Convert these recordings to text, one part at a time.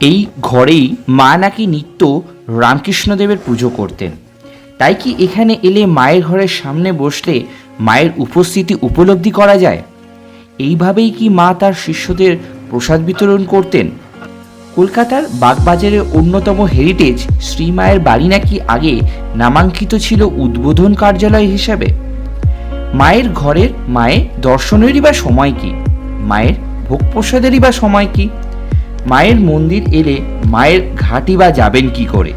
এই ঘরেই মা নাকি নিত্য রামকৃষ্ণদেবের পুজো করতেন। তাই কি এখানে এলে মায়ের ঘরের সামনে বসলে মায়ের উপস্থিতি উপলব্ধি করা যায়? এইভাবেই কি মা তার শিষ্যদের প্রসাদ বিতরণ করতেন? কলকাতার বাগবাজারের অন্যতম হেরিটেজ শ্রীমায়ের বাড়ি নাকি আগে নামাঙ্কিত ছিল উদ্বোধন কার্যালয় হিসাবে? মায়ের ঘরের মায়ের দর্শনেরই বা সময় কি? মায়ের ভোগ প্রসাদেরই বা সময় কি? মায়ের মন্দির এলে মায়ের ঘাটি বা যাবেন কি করে?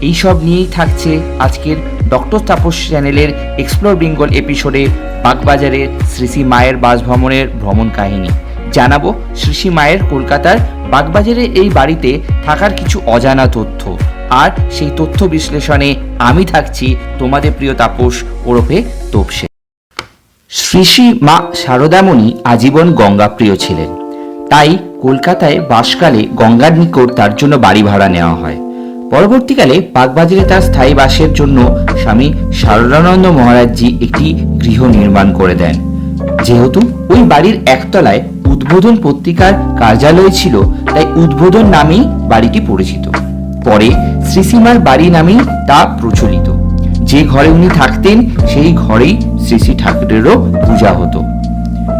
এইসব নিয়েই থাকছে আজকের ডক্টর তাপস চ্যানেলের এক্সপ্লোর বেঙ্গল এপিসোডে বাগবাজারের শ্রী শ্রী মায়ের বাসভ্রমণের ভ্রমণ কাহিনী। জানাব শ্রী শ্রী মায়ের কলকাতার বাগবাজারের এই বাড়িতে থাকার কিছু অজানা তথ্য। আর সেই তথ্য বিশ্লেষণে আমি থাকছি তোমাদের প্রিয় তাপস ওরফে তোপসে। শ্রী শ্রী মা শারদামণি আজীবন গঙ্গাপ্রিয় ছিলেন। তাই কলকাতায় বাসকালে গঙ্গার নিকট তার জন্য বাড়ি ভাড়া নেওয়া হয়। পরবর্তীকালে বাগবাজারে তার স্থায়ী বাসের জন্য স্বামী শারদানন্দ মহারাজজি একটি গৃহ নির্মাণ করে দেন। যেহেতু ওই বাড়ির একতলায় উদ্বোধন পত্রিকার কার্যালয় ছিল, তাই উদ্বোধন নামেই বাড়িটি পরিচিত। পরে শ্রীসীমার বাড়ি নামেই তা প্রচলিত। যে ঘরে উনি থাকতেন, সেই ঘরেই শ্রী শ্রী ঠাকুরেরও পূজা হতো।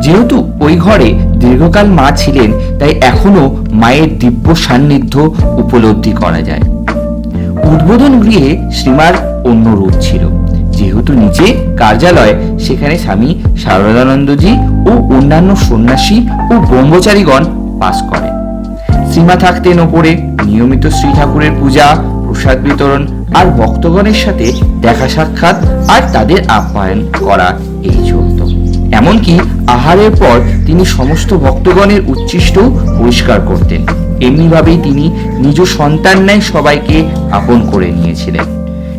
যেহেতু ওই ঘরে দীর্ঘকাল মা ছিলেন, তাই এখনও মায়ের দিব্য সান্নিধ্য উপলব্ধি করা যায়। উদ্বোধন গৃহে শ্রীমার অন্য রূপ ছিল। যেহেতু নিচে কার্যালয়, সেখানে স্বামী শারদানন্দজি ও অন্যান্য সন্ন্যাসী ও ব্রহ্মচারীগণ বাস করে। শ্রীমা থাকতেন ওপরে, নিয়মিত শ্রী ঠাকুরের পূজা, প্রসাদ বিতরণ আর ভক্তগণের সাথে দেখা সাক্ষাৎ আর তাদের আপ্যায়ন করা এই চলত এমনকি আহারের পর তিনি সমস্ত ভক্তগণের উচ্ছিষ্ট পরিষ্কার করতেন। এমনিভাবেই তিনি নিজ সন্তান ন্যায় সবাইকে আপন করে নিয়েছিলেন।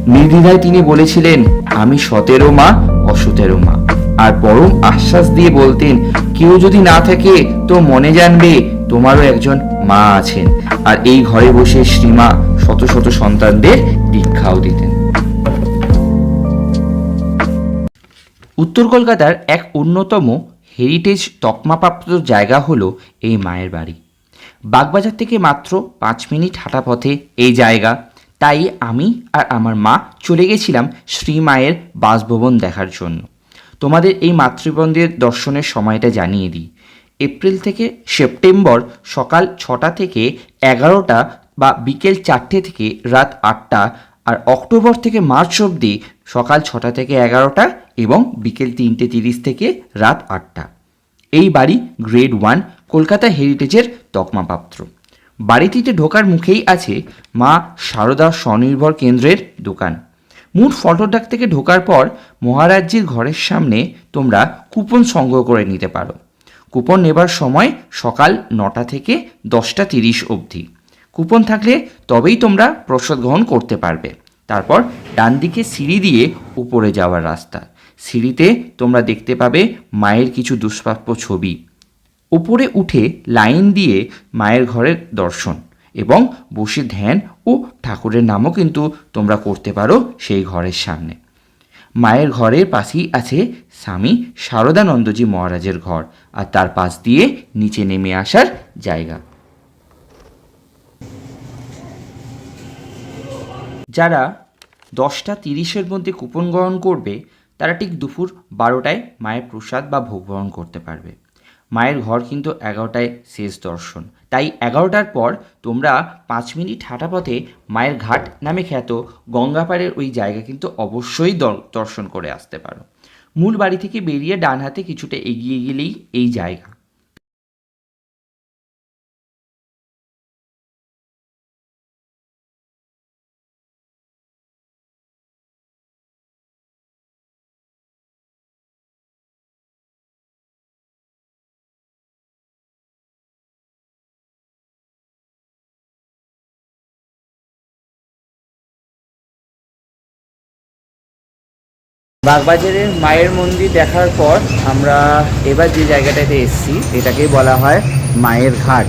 নির্দ্বিধায় তিনি বলেছিলেন, আমি সতেরো মা, অসতেরো মা। আর পরম আশ্বাস দিয়ে বলতেন, কেউ যদি না থাকে তো মনে জানবে তোমারও একজন মা আছেন। আর এই ঘরে বসে শ্রীমা শত শত সন্তানদের দীক্ষাও দিতেন। উত্তর কলকাতার এক অন্যতম হেরিটেজ তকমাপ্রাপ্ত জায়গা হলো এই মায়ের বাড়ি। বাগবাজার থেকে মাত্র পাঁচ মিনিট হাঁটা পথে এই জায়গা। তাই আমি আর আমার মা চলে গেছিলাম শ্রী মায়ের বাসভবন দেখার জন্য। তোমাদের এই মাতৃবন্দের দর্শনের সময়টা জানিয়ে দিই। এপ্রিল থেকে সেপ্টেম্বর সকাল ছটা থেকে এগারোটা বা বিকেল চারটে থেকে রাত আটটা আর অক্টোবর থেকে মার্চ অবধি সকাল ছটা থেকে এগারোটা এবং বিকেল তিনটে তিরিশ থেকে রাত আটটা। এই বাড়ি গ্রেড ওয়ান কলকাতা হেরিটেজের তকমাপাত্র। বাড়িটিতে ঢোকার মুখেই আছে মা সারদা স্বনির্ভর কেন্দ্রের দোকান। মূল ফটোডাক থেকে ঢোকার পর মহারাজ্যের ঘরের সামনে তোমরা কুপন সংগ্রহ করে নিতে পারো। কুপন নেবার সময় সকাল নটা থেকে দশটা তিরিশ অবধি। কুপন থাকলে তবেই তোমরা প্রসাদ গ্রহণ করতে পারবে। তারপর ডান দিকে সিঁড়ি দিয়ে উপরে যাওয়ার রাস্তা। সিঁড়িতে তোমরা দেখতে পাবে মায়ের কিছু দুষ্প্রাপ্য ছবি। উপরে উঠে লাইন দিয়ে মায়ের ঘরের দর্শন এবং বসে ধ্যান ও ঠাকুরের নামও কিন্তু তোমরা করতে পারো সেই ঘরের সামনে। মায়ের ঘরের পাশেই আছে স্বামী শারদানন্দজি মহারাজের ঘর আর তার পাশ দিয়ে নিচে নেমে আসার জায়গা। যারা দশটা তিরিশের মধ্যে কুপন গ্রহণ করবে, তারা ঠিক দুপুর বারোটায় মায়ের প্রসাদ বা ভোগ গ্রহণ করতে পারবে। মায়ের ঘর কিন্তু এগারোটায় শেষ দর্শন। তাই এগারোটার পর তোমরা পাঁচ মিনিট হাঁটা পথে মায়ের ঘাট নামে খ্যাত গঙ্গাপাড়ের ওই জায়গা কিন্তু অবশ্যই দর্শন করে আসতে পারো। মূল বাড়ি থেকে বেরিয়ে ডান হাতে কিছুটা এগিয়ে গেলেই এই জায়গা। বাগবাজারের মায়ের মন্দির দেখার পর আমরা এবার যে জায়গাটাতে এসছি, এটাকেই বলা হয় মায়ের ঘাট।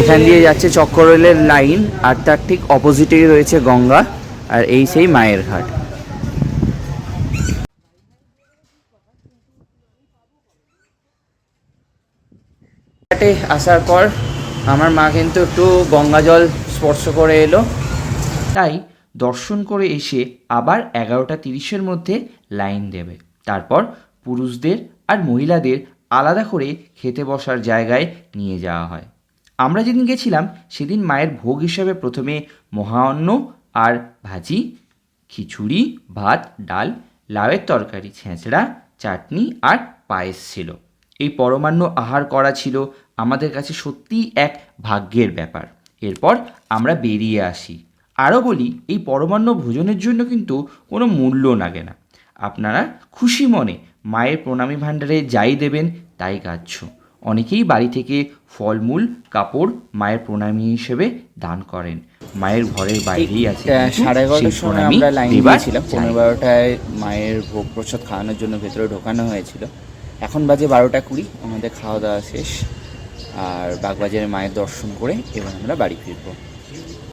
এখান দিয়ে যাচ্ছে চক্ররেলের লাইন, আর তার ঠিক অপোজিটেই রয়েছে গঙ্গা, আর এই সেই মায়ের ঘাট। ঘাটে আসার পর আমার মা কিন্তু একটু গঙ্গা জল স্পর্শ করে এলো। তাই দর্শন করে এসে আবার এগারোটা তিরিশের মধ্যে লাইন দেবে। তারপর পুরুষদের আর মহিলাদের আলাদা করে খেতে বসার জায়গায় নিয়ে যাওয়া হয়। আমরা যেদিন গেছিলাম, সেদিন মায়ের ভোগ হিসাবে প্রথমে মহাঅন্ন আর ভাজি, খিচুড়ি, ভাত, ডাল, লাউয়ের তরকারি, ছেঁচড়া, চাটনি আর পায়েস ছিল। এই পরমান্ন আহার করা ছিল আমাদের কাছে সত্যিই এক ভাগ্যের ব্যাপার। এরপর আমরা বেরিয়ে আসি। আরও বলি এই পরমান্ন ভোজনের জন্য কিন্তু কোনো মূল্য লাগে না। আপনারা খুশি মনে মায়ের প্রণামী ভাণ্ডারে যাই দেবেন তাই কার্য অনেকেই বাড়ি থেকে ফলমূল কাপড় মায়ের প্রণামী হিসেবে দান করেন। মায়ের ঘরের বাইরেই আছে সাড়ে এগারোটার সময় আমরা লাইন দিয়েছিলাম। পনেরো বারোটায় মায়ের ভোগ প্রসাদ খাওয়ানোর জন্য ভেতরে ঢোকানো হয়েছিল। এখন বাজে বারোটা কুড়ি আমাদের খাওয়া দাওয়া শেষ। আর বাগবাজারের মায়ের দর্শন করে এবার আমরা বাড়ি ফিরবো।